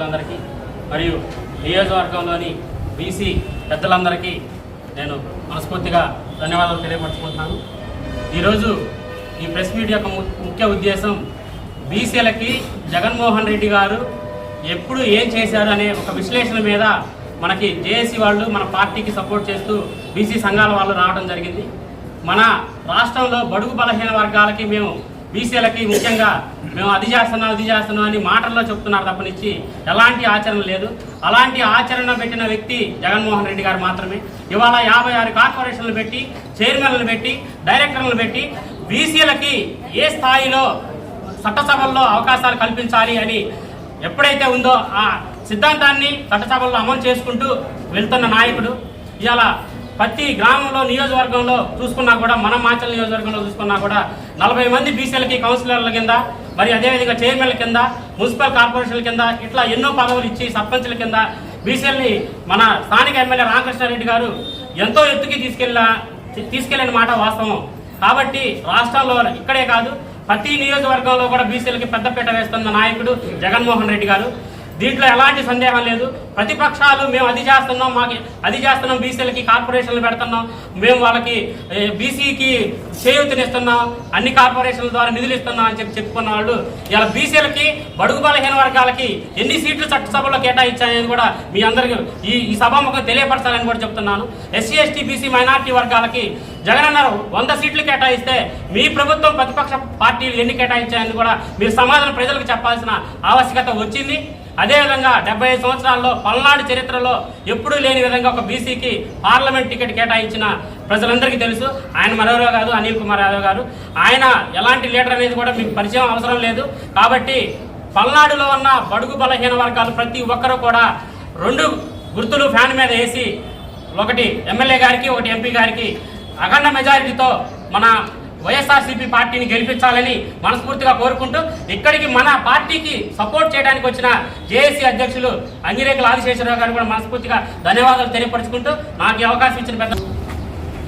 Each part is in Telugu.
సభ్యులందరికీ మరియు నియోజకవర్గంలోని బీసీ పెద్దలందరికీ నేను మనస్ఫూర్తిగా ధన్యవాదాలు తెలియపరచుకుంటున్నాను. ఈరోజు ఈ ప్రెస్ మీట్ యొక్క ము- ముఖ్య ఉద్దేశం బీసీలకి జగన్మోహన్ రెడ్డి గారు ఎప్పుడు ఏం చేశారు అనే ఒక విశ్లేషణ మీద మనకి జేఏసీ వాళ్ళు మన పార్టీకి సపోర్ట్ చేస్తూ బీసీ సంఘాల వాళ్ళు రావడం జరిగింది. మన రాష్ట్రంలో బడుగు బలహీన వర్గాలకి మేము బీసీలకి ముఖ్యంగా మేము అది చేస్తున్నాం అది చేస్తున్నాం అని మాటల్లో చెప్తున్నారు తప్పనిచ్చి. ఎలాంటి ఆచరణ లేదు. అలాంటి ఆచరణ పెట్టిన వ్యక్తి జగన్మోహన్ రెడ్డి గారు మాత్రమే. ఇవాళ యాభై ఆరు కార్పొరేషన్లు పెట్టి చైర్మన్లు పెట్టి డైరెక్టర్లు పెట్టి బీసీలకి ఏ స్థాయిలో చట్టసభల్లో అవకాశాలు కల్పించాలి అని ఎప్పుడైతే ఉందో ఆ సిద్ధాంతాన్ని చట్టసభల్లో అమలు చేసుకుంటూ వెళ్తున్న నాయకుడు. ఇవాళ ప్రతి గ్రామంలో నియోజకవర్గంలో చూసుకున్నా కూడా మన మాచల్ నియోజకవర్గంలో చూసుకున్నా కూడా నలభై మంది బీసీలకి కౌన్సిలర్ల కింద మరి అదేవిధంగా చైర్మన్ల కింద మున్సిపల్ కార్పొరేషన్ల కింద ఇట్లా ఎన్నో పదవులు ఇచ్చి సర్పంచ్ల కింద బీసీలని మన స్థానిక ఎమ్మెల్యే రామకృష్ణారెడ్డి గారు ఎంతో ఎత్తుకి తీసుకెళ్ళ తీసుకెళ్ళిన మాట వాస్తవం. కాబట్టి రాష్ట్రంలో ఇక్కడే కాదు ప్రతి నియోజకవర్గంలో కూడా బీసీలకి పెద్దపీట వేస్తున్న నాయకుడు జగన్మోహన్ రెడ్డి గారు. దీంట్లో ఎలాంటి సందేహం లేదు. ప్రతిపక్షాలు మేము అది చేస్తున్నాం మాకు అది చేస్తున్నాం బీసీలకి కార్పొరేషన్లు పెడుతున్నాం. మేము వాళ్ళకి బీసీకి చేయూతనిస్తున్నాం అన్ని కార్పొరేషన్ల ద్వారా నిధులు ఇస్తున్నాం అని చెప్పి చెప్పుకున్న వాళ్ళు ఇలా బీసీలకి బడుగు బలహీన వర్గాలకి ఎన్ని సీట్లు చట్టసభలో కేటాయించాయని కూడా మీ అందరికీ ఈ ఈ సభాముఖం తెలియపరచాలని కూడా చెప్తున్నాను. ఎస్సీ ఎస్టీ బీసీ మైనార్టీ వర్గాలకి జగన్ అన్నారు వంద సీట్లు కేటాయిస్తే మీ ప్రభుత్వం ప్రతిపక్ష పార్టీలు ఎన్ని కేటాయించాయని కూడా మీరు సమాధానం ప్రజలకు చెప్పాల్సిన ఆవశ్యకత వచ్చింది. అదేవిధంగా డెబ్బై ఐదు సంవత్సరాల్లో పల్నాడు చరిత్రలో ఎప్పుడూ లేని విధంగా ఒక బీసీకి పార్లమెంట్ టికెట్ కేటాయించిన ప్రజలందరికీ తెలుసు. ఆయన మరెవరో కాదు అనిల్ కుమార్ యాదవ్ గారు. ఆయన ఎలాంటి లీడర్ అనేది కూడా మీకు పరిచయం అవసరం లేదు. కాబట్టి పల్నాడులో ఉన్న బడుగు బలహీన వర్గాలు ప్రతి ఒక్కరూ కూడా రెండు గుర్తులు ఫ్యాన్ మీద వేసి ఒకటి ఎమ్మెల్యే గారికి ఒకటి ఎంపీ గారికి అఖండ మెజారిటీతో మన వైఎస్ఆర్సీపీ పార్టీని గెలిపించాలని మనస్ఫూర్తిగా కోరుకుంటూ ఇక్కడికి మన పార్టీకి సపోర్ట్ చేయడానికి వచ్చిన జేఏసీ అధ్యక్షులు అంగిరేకుల ఆదిశేషరావు గారు కూడా మనస్ఫూర్తిగా ధన్యవాదాలు తెలియపరుచుకుంటూ నాకు ఈ అవకాశం ఇచ్చిన పెద్ద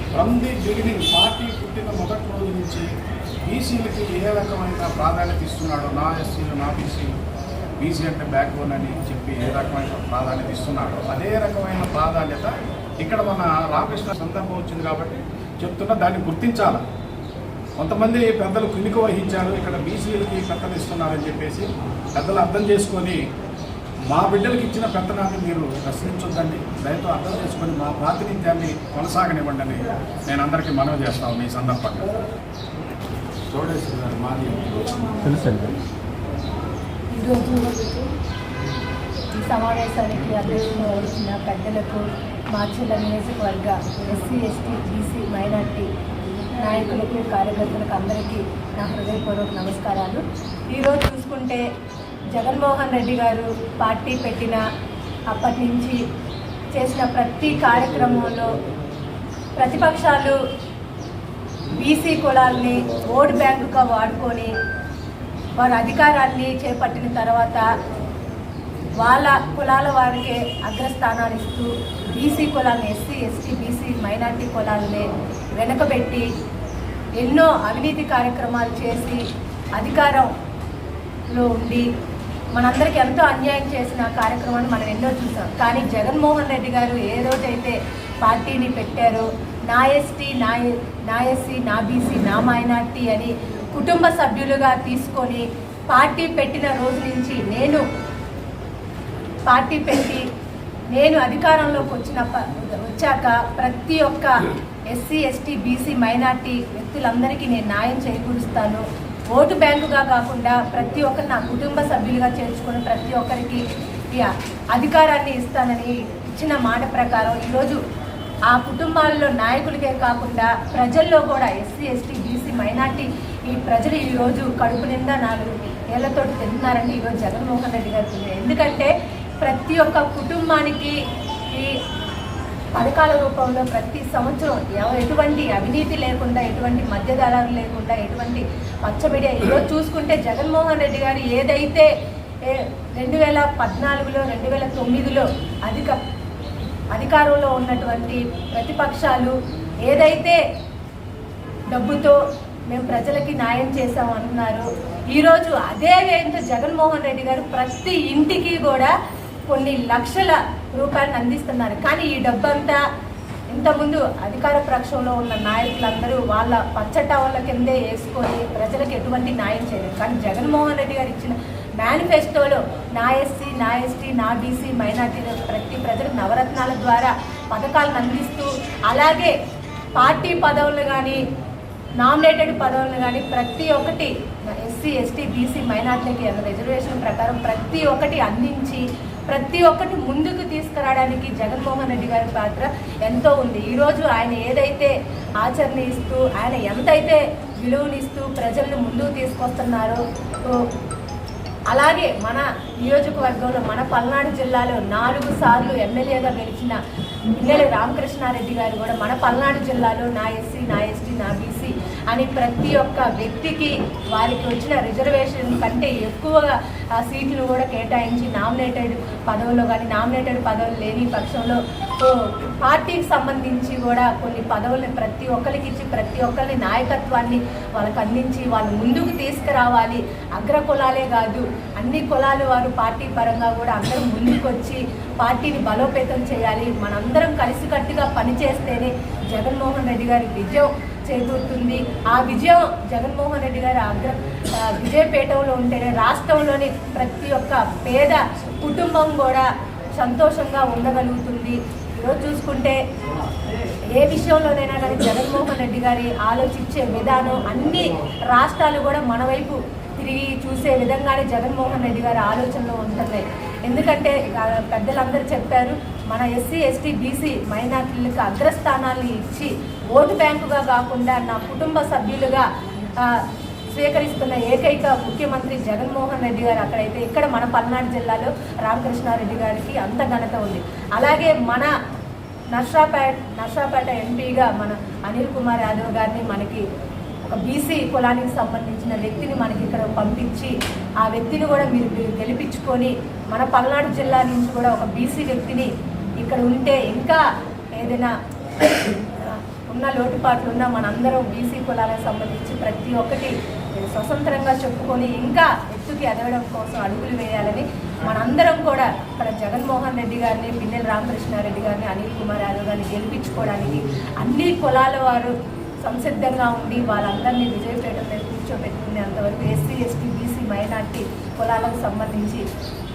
ఫ్రమ్ ది బిగినింగ్ పార్టీ పుట్టిన మొదటి రోజు నుంచి బీసీలకి ఏ రకమైన ప్రాధాన్యత ఇస్తున్నాడో నా ఎస్సీలు నా బీసీలు బీసీ అంటే బ్యాక్ బోన్ అని చెప్పి ఏ రకమైన ప్రాధాన్యత ఇస్తున్నాడో అదే రకమైన ప్రాధాన్యత ఇక్కడ మన రామకృష్ణ సందర్భం వచ్చింది కాబట్టి చెప్తున్నా దాన్ని గుర్తించాలి? కొంతమంది పెద్దలు కుమిక వహించారు ఇక్కడ బీసీలకి పెద్దలు ఇస్తున్నారని చెప్పేసి పెద్దలు అర్థం చేసుకొని మా బిడ్డలకి ఇచ్చిన పెత్తనాన్ని మీరు ప్రశ్నించొద్దండి. దయతో అర్థం చేసుకొని మా ప్రాతినిధ్యాన్ని కొనసాగనివ్వండి అని నేను అందరికీ మనవి చేస్తాను ఈ సందర్భంగా. చోడేశ్వరి గారు మాది తెలుసండి. ఈ సమావేశానికి అధ్యక్షులు వహించిన పెద్దలకు మార్చిల నియోజకవర్గ ఎస్సీ ఎస్టీ బీసీ మైనార్టీ నాయకులకు కార్యకర్తలకు అందరికీ నా హృదయపూర్వక నమస్కారాలు. ఈరోజు చూసుకుంటే జగన్మోహన్ రెడ్డి గారు పార్టీ పెట్టిన అప్పటి నుంచి చేసిన ప్రతి కార్యక్రమంలో ప్రతిపక్షాలు బీసీ కులాల్ని ఓటు బ్యాంకుగా వాడుకొని వారు అధికారాన్ని చేపట్టిన తర్వాత వాళ్ళ కులాల వారికే అగ్రస్థానాలు ఇస్తూ బీసీ కులాలను ఎస్సీ ఎస్టీ బీసీ మైనార్టీ కులాలని వెనకబెట్టి ఎన్నో అవినీతి కార్యక్రమాలు చేసి అధికారంలో ఉండి మనందరికీ ఎంతో అన్యాయం చేసిన కార్యక్రమాన్ని మనం ఎన్నో చూసాం. కానీ జగన్మోహన్ రెడ్డి గారు ఏ రోజైతే పార్టీని పెట్టారో నా ఎస్టీ నా నా ఎస్సీ నా బీసీ నా మైనార్టీ అని కుటుంబ సభ్యులుగా తీసుకొని పార్టీ పెట్టిన రోజు నుంచి నేను పార్టీ పెట్టి నేను అధికారంలోకి వచ్చిన ప- వచ్చాక ప్రతి ఒక్క ఎస్సీ ఎస్టీ బీసీ మైనార్టీ వ్యక్తులందరికీ నేను న్యాయం చేకూరుస్తాను. ఓటు బ్యాంకుగా కాకుండా ప్రతి ఒక్కరు నా కుటుంబ సభ్యులుగా చేర్చుకుని ప్రతి ఒక్కరికి అధికారాన్ని ఇస్తానని ఇచ్చిన మాట ప్రకారం ఈరోజు ఆ కుటుంబాల్లో నాయకులకే కాకుండా ప్రజల్లో కూడా ఎస్సీ ఎస్టీ బీసీ మైనార్టీ ఈ ప్రజలు ఈరోజు కడుపు నిండా నాలుగు ఏళ్ళతో తింటున్నారంటే ఈరోజు జగన్మోహన్ రెడ్డి గారు. ఎందుకంటే ప్రతి ఒక్క కుటుంబానికి ఈ పథకాల రూపంలో ప్రతి సంవత్సరం ఎవ- ఎటువంటి అవినీతి లేకుండా ఎటువంటి మధ్యదళాలు లేకుండా ఎటువంటి పచ్చబిడి ఈరోజు చూసుకుంటే జగన్మోహన్ రెడ్డి గారు ఏదైతే ఏ- రెండు వేల పద్నాలుగులో రెండు వేల తొమ్మిదిలో అధిక అధికారంలో ఉన్నటువంటి ప్రతిపక్షాలు ఏదైతే డబ్బుతో మేము ప్రజలకి న్యాయం చేశాం ఈరోజు అదే వేయంతో జగన్మోహన్ రెడ్డి గారు ప్రతి ఇంటికి కూడా కొన్ని లక్షల రూపాయలను అందిస్తున్నారు. కానీ ఈ డబ్బంతా ఇంతకుముందు అధికార పక్షంలో ఉన్న నాయకులందరూ వాళ్ళ పచ్చటవల కిందే వేసుకొని ప్రజలకు ఎటువంటి న్యాయం చేయలేదు. కానీ జగన్మోహన్ రెడ్డి గారు ఇచ్చిన మేనిఫెస్టోలో నా ఎస్సీ నా ఎస్టీ నా బీసీ మైనార్టీల ప్రతి ప్రజలకు నవరత్నాల ద్వారా పథకాలను అందిస్తూ అలాగే పార్టీ పదవులు కానీ నామినేటెడ్ పదవులను కానీ ప్రతి ఒక్కటి ఎస్సీ ఎస్టీ బీసీ మైనార్టీలకి రిజర్వేషన్ ప్రకారం ప్రతి ఒక్కటి అందించి ప్రతి ఒక్కటి ముందుకు తీసుకురావడానికి జగన్మోహన్ రెడ్డి గారి పాత్ర ఎంతో ఉంది. ఈరోజు ఆయన ఏదైతే ఆచరణ ఇస్తూ ఆయన ఎంతైతే విలువనిస్తూ ప్రజలను ముందుకు తీసుకొస్తున్నారో అలాగే మన నియోజకవర్గంలో మన పల్నాడు జిల్లాలో నాలుగు సార్లు ఎమ్మెల్యేగా గెలిచిన పిల్లెల రామకృష్ణారెడ్డి గారు కూడా మన పల్నాడు జిల్లాలో నా ఎస్సీ నా ఎస్టీ నా బీసీ అని ప్రతి ఒక్క వ్యక్తికి వారికి వచ్చిన రిజర్వేషన్ కంటే ఎక్కువగా ఆ సీట్లు కూడా కేటాయించి నామినేటెడ్ పదవుల్లో కానీ నామినేటెడ్ పదవులు లేని పక్షంలో పార్టీకి సంబంధించి కూడా కొన్ని పదవుల్ని ప్రతి ఒక్కరికి ఇచ్చి ప్రతి ఒక్కరిని నాయకత్వాన్ని వాళ్ళకి అందించి వాళ్ళు ముందుకు తీసుకురావాలి. అగ్ర కులాలే కాదు అన్ని కులాలు వారు పార్టీ పరంగా కూడా అందరూ ముందుకు వచ్చి పార్టీని బలోపేతం చేయాలి. మనందరం కలిసికట్టుగా పనిచేస్తేనే జగన్మోహన్ రెడ్డి గారి విజయం చేకూరుతుంది ఆ విజయం జగన్మోహన్ రెడ్డి గారి ఆగ్ర ఆ, విజయపేటంలో ఉంటేనే రాష్ట్రంలోని ప్రతి ఒక్క పేద కుటుంబం కూడా సంతోషంగా ఉండగలుగుతుంది. ఈరోజు చూసుకుంటే ఏ విషయంలోనైనా కానీ జగన్మోహన్ రెడ్డి గారి ఆలోచించే విధానం అన్ని రాష్ట్రాలు కూడా మన వైపు తిరిగి చూసే విధంగానే జగన్మోహన్ రెడ్డి గారి ఆలోచనలో ఉంటున్నాయి ఎందుకంటే పెద్దలందరూ చెప్పారు మన ఎస్సీ ఎస్టీ బీసీ మైనార్టీలకు అగ్రస్థానాన్ని ఇచ్చి ఓటు బ్యాంకుగా కాకుండా నా కుటుంబ సభ్యులుగా స్వీకరిస్తున్న ఏకైక ముఖ్యమంత్రి జగన్మోహన్ రెడ్డి గారు అక్కడైతే ఇక్కడ మన పల్నాడు జిల్లాలో రామకృష్ణారెడ్డి గారికి అంత ఘనత ఉంది. అలాగే మన నర్సాపేట నర్సాపేట ఎంపీగా మన అనిల్ కుమార్ యాదవ్ గారిని మనకి ఒక బీసీ కులానికి సంబంధించిన వ్యక్తిని మనకి ఇక్కడ పంపించి ఆ వ్యక్తిని కూడా మీరు గెలిపించుకొని మన పల్నాడు జిల్లా నుంచి కూడా ఒక బీసీ వ్యక్తిని ఇక్కడ ఉంటే ఇంకా ఏదైనా ఉన్న లోటుపాట్లు ఉన్న మనందరం బీసీ కులాలకు సంబంధించి ప్రతి ఒక్కటి స్వతంత్రంగా చెప్పుకొని ఇంకా ఎత్తుకి ఎదగడం కోసం అడుగులు వేయాలని మనందరం కూడా ఇక్కడ జగన్మోహన్ రెడ్డి గారిని పిన్నెల రామకృష్ణారెడ్డి గారిని అనిల్ కుమార్ యాదవ్ గారిని గెలిపించుకోవడానికి అన్ని కులాల వారు సంసిద్ధంగా ఉండి వాళ్ళందరినీ విజయపేట మీద కూర్చోబెట్టుకునే అంతవరకు ఎస్సీ ఎస్టీ బీసీ మైనార్టీ కులాలకు సంబంధించి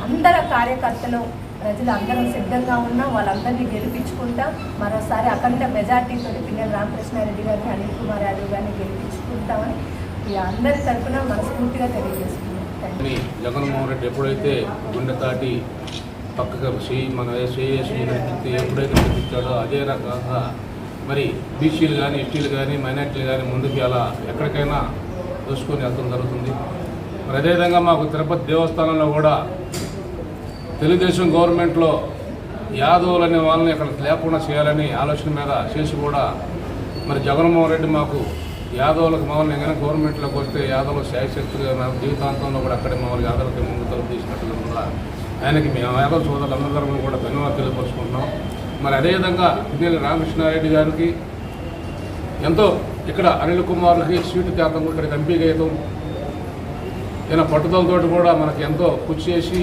అందరి కార్యకర్తలు ప్రజలు అందరం సిద్ధంగా ఉన్నా వాళ్ళందరినీ గెలిపించుకుంటాం మరోసారి అఖండ మెజార్టీతో పిల్లలు రామకృష్ణారెడ్డి గారిని అనిల్ కుమార్ యాదవ్ గారిని గెలిపించుకుంటామని ఈ అందరి తరఫున మనస్ఫూర్తిగా తెలియజేసుకున్నాం అని జగన్మోహన్ రెడ్డి ఎప్పుడైతే గుండె దాటి పక్కగా మన చేసి ఎప్పుడైతే అదే రకంగా మరి బీసీలు కానీ ఎస్టీలు కానీ మైనార్టీలు కానీ ముందుకు అలా ఎక్కడికైనా దోసుకొని వెళ్తాం జరుగుతుంది. మరి అదేవిధంగా మాకు తిరుపతి దేవస్థానంలో కూడా తెలుగుదేశం గవర్నమెంట్లో యాదవులు అనే వాళ్ళని ఇక్కడ లేకుండా చేయాలని ఆలోచన మీద చేసి కూడా మరి జగన్మోహన్ రెడ్డి మాకు యాదవులకు మామూలు కానీ గవర్నమెంట్లోకి వస్తే యాదవులు శాయశక్తులుగా నాకు జీవితాంతంలో కూడా అక్కడే మామూలు యాదవులకి ముందు తలుపు తీసినట్టుగా కూడా ఆయనకి మేము యాదవ సోదరులందరూ కూడా ధన్యవాదాలు తెలియపరుచుకుంటున్నాం. మరి అదేవిధంగా పిన్నెల్లి రామకృష్ణారెడ్డి గారికి ఎంతో ఇక్కడ అనిల్ కుమార్కి సీటు త్యాగం ఇక్కడికి ఎంపీ వేయటం ఈయన పట్టుదలతోటి కూడా మనకి ఎంతో కృషి చేసి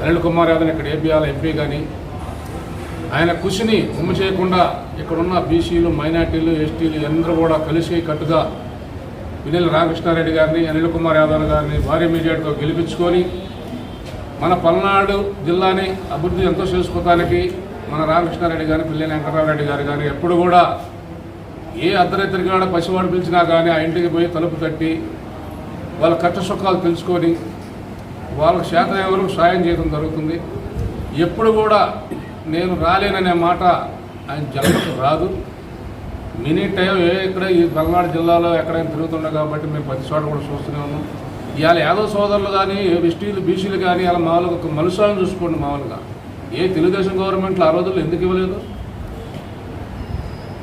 అనిల్ కుమార్ యాదవ్ ఇక్కడ ఏబిఆర్ ఎంపీ కానీ ఆయన కృషిని ఉమ్మ చేయకుండా ఇక్కడున్న బీసీలు మైనార్టీలు ఎస్టీలు అందరూ కూడా కలిసి కట్టుగా వినిల్ రామకృష్ణారెడ్డి గారిని అనిల్ కుమార్ యాదవ్ గారిని భారీ మీడియాతో గెలిపించుకొని మన పల్నాడు జిల్లాని అభివృద్ధి ఎంతో చేసుకోవడానికి మన రామకృష్ణారెడ్డి కానీ పిల్లల వెంకటరామరెడ్డి గారు కానీ ఎప్పుడు కూడా ఏ అర్ధరాత్రి కూడా పసివాడు పిలిచినా కానీ ఆ ఇంటికి పోయి తలుపు తట్టి వాళ్ళ కష్ట సుఖాలు తెలుసుకొని వాళ్ళ శాతం ఎవరు సాయం చేయడం జరుగుతుంది. ఎప్పుడు కూడా నేను రాలేననే మాట ఆయన జన్మకు రాదు. మినీ టైం ఏ ఇక్కడ ఈ పల్నాడు జిల్లాలో ఎక్కడైనా తిరుగుతుండే కాబట్టి మేము ప్రతి చోట కూడా చూస్తూనే ఉన్నాం. ఇవాళ యాదవ సోదరులు కానీ ఎస్టీలు బీసీలు కానీ అలా మామూలుగా ఒక మనుషులను చూసుకోండి మామూలుగా. ఏ తెలుగుదేశం గవర్నమెంట్లు ఆ రోజుల్లో ఎందుకు ఇవ్వలేదు?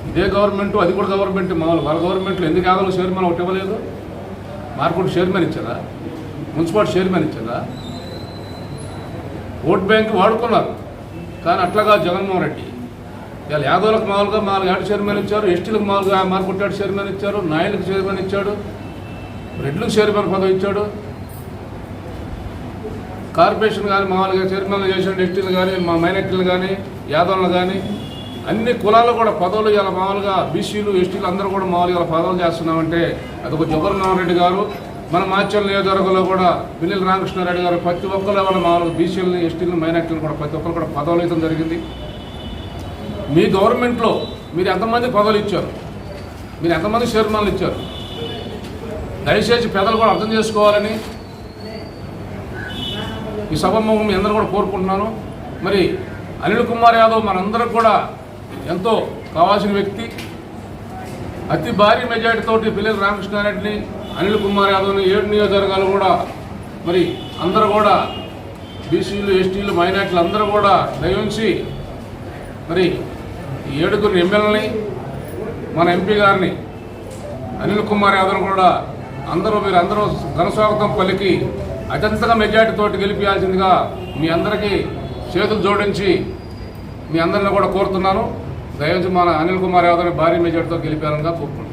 ఇదే గవర్నమెంట్ అది కూడా గవర్నమెంట్ మామూలు. వాళ్ళ గవర్నమెంట్లో ఎందుకు ఆగలు చైర్మన్ ఒకటి ఇవ్వలేదు? మార్కెట్ చైర్మన్ ఇచ్చారా? మున్సిపాలిటీ చైర్మన్ ఇచ్చారా? ఓట్ బ్యాంక్ వాడుకున్నారు. కానీ అట్లాగా జగన్మోహన్ రెడ్డి. ఇవాళ యాదవులకు మామూలుగా మామూలుగా ఏడు చైర్మన్ ఇచ్చారు ఎస్టీలకు మామూలుగా మార్కెట్ చైర్మన్ ఇచ్చారు నాయులకు చైర్మన్ ఇచ్చాడు రెడ్లకు చైర్మన్ పదవి ఇచ్చాడు. కార్పొరేషన్ కానీ మామూలుగా చైర్మన్లు చేసిన ఎస్టీలు కానీ మా మైనార్టీలు కానీ యాదవులు కానీ అన్ని కులాలు కూడా పదవులు ఇలా మామూలుగా బీసీలు ఎస్టీలు అందరూ కూడా మామూలుగా ఇలా పదవులు చేస్తున్నామంటే అది ఒక జగన్మోహన్ రెడ్డి గారు మన మాచల్ నియోజకవర్గంలో కూడా పిల్లల రామకృష్ణారెడ్డి గారు ప్రతి ఒక్కరు కూడా మామూలుగా బీసీలని ఎస్టీలను మైనార్టీలను కూడా ప్రతి ఒక్కరు కూడా పదవులు ఇవ్వడం జరిగింది. మీ గవర్నమెంట్లో మీరు ఎంతమంది పదవులు ఇచ్చారు? మీరు ఎంతమంది చైర్మన్లు ఇచ్చారు? దయచేసి పెద్దలు కూడా అర్థం చేసుకోవాలని ఈ సభముఖం మీ అందరూ కూడా కోరుకుంటున్నాను. మరి అనిల్ కుమార్ యాదవ్ మనందరం కూడా ఎంతో కావాల్సిన వ్యక్తి. అతి భారీ మెజార్టీతోటి పిల్లలు రామకృష్ణారెడ్డిని అనిల్ కుమార్ యాదవ్ని ఏడు నియోజకవర్గాలు కూడా మరి అందరూ కూడా బీసీలు ఎస్టీలు మైనార్టీలు అందరూ కూడా దయవుంచి మరి ఈ ఏడుగురు ఎమ్మెల్యేని మన ఎంపీ గారిని అనిల్ కుమార్ యాదవ్ కూడా అందరూ మీరు అందరూ ఘనస్వాగతం పలికి అత్యంతగా మెజార్టీ తోటి గెలిపించాల్సిందిగా మీ అందరికీ చేతులు జోడించి మీ అందరిని కూడా కోరుతున్నాను. దయచేసి మన అనిల్ కుమార్ యాదవ్ని భారీ మెజార్టీతో గెలిపారనిగా కోరుకుంటున్నాను.